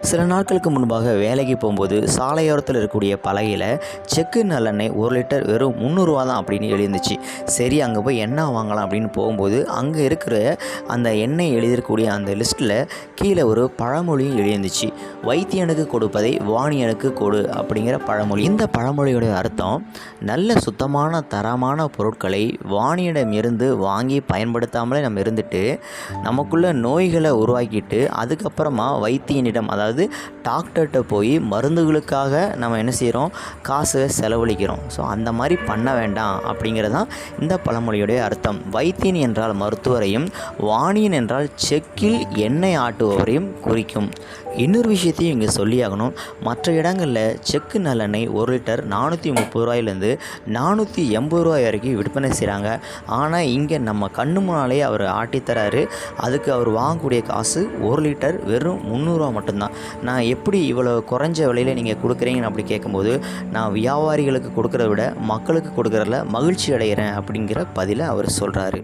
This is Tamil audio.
சில நாட்களுக்கு முன்பாக வேலைக்கு போகும்போது சாலையோரத்தில் இருக்கக்கூடிய பலகையில் செக்கு நல்லெண்ணெய் ஒரு லிட்டர் வெறும் முந்நூறுரூவா தான் அப்படின்னு எழுந்துச்சு சரி அங்கே போய் எண்ணெய் வாங்கலாம் அப்படின்னு போகும்போது அங்கே இருக்கிற அந்த எண்ணெய் எழுதியிருக்கக்கூடிய அந்த லிஸ்ட்டில் கீழே ஒரு பழமொழியும் எழுந்துச்சு வைத்தியனுக்கு கொடுப்பதை வாணியனுக்கு கொடு அப்படிங்கிற பழமொழி. இந்த பழமொழியோட அர்த்தம் நல்ல சுத்தமான தரமான பொருட்களை வாணியிடமிருந்து வாங்கி பயன்படுத்தாமலே நம்ம இருந்துட்டு நமக்குள்ள நோய்களை உருவாக்கிட்டு அதுக்கப்புறமா வைத்தியனிடம் அதாவது டாக்டர்கிட்ட போய் மருந்துகளுக்காக நம்ம என்ன செய்கிறோம் காசை செலவழிக்கிறோம். ஸோ அந்த மாதிரி பண்ண வேண்டாம் அப்படிங்கிறது தான் இந்த பழமொழியுடைய அர்த்தம். வைத்தியன் என்றால் மருத்துவரையும் வாணியன் என்றால் செக்கில் எண்ணெய் ஆட்டுபவரையும் குறிக்கும். இன்னொரு விஷயத்தையும் இங்கே சொல்லியாகணும். மற்ற இடங்களில் செக்கு நல்லெண்ணெய் ஒரு லிட்டர் நானூற்றி முப்பது ரூபாயிலேருந்து நானூற்றி எண்பது ரூபாய் வரைக்கும் விற்பனை செய்கிறாங்க ஆனால் இங்கே நம்ம கண்ணு முன்னாலே அவர் ஆட்டித்தராரு. அதுக்கு அவர் வாங்கக்கூடிய காசு ஒரு லிட்டர் வெறும் முந்நூறுரூவா மட்டும்தான். நான் எப்படி இவ்வளோ குறைஞ்ச விலையில் நீங்கள் கொடுக்குறீங்கன்னு அப்படி கேட்கும்போது நான் வியாபாரிகளுக்கு கொடுக்குறத விட மக்களுக்கு கொடுக்குறதுல மகிழ்ச்சி அடைகிறேன் அப்படிங்கிற பதிலை அவர் சொல்கிறாரு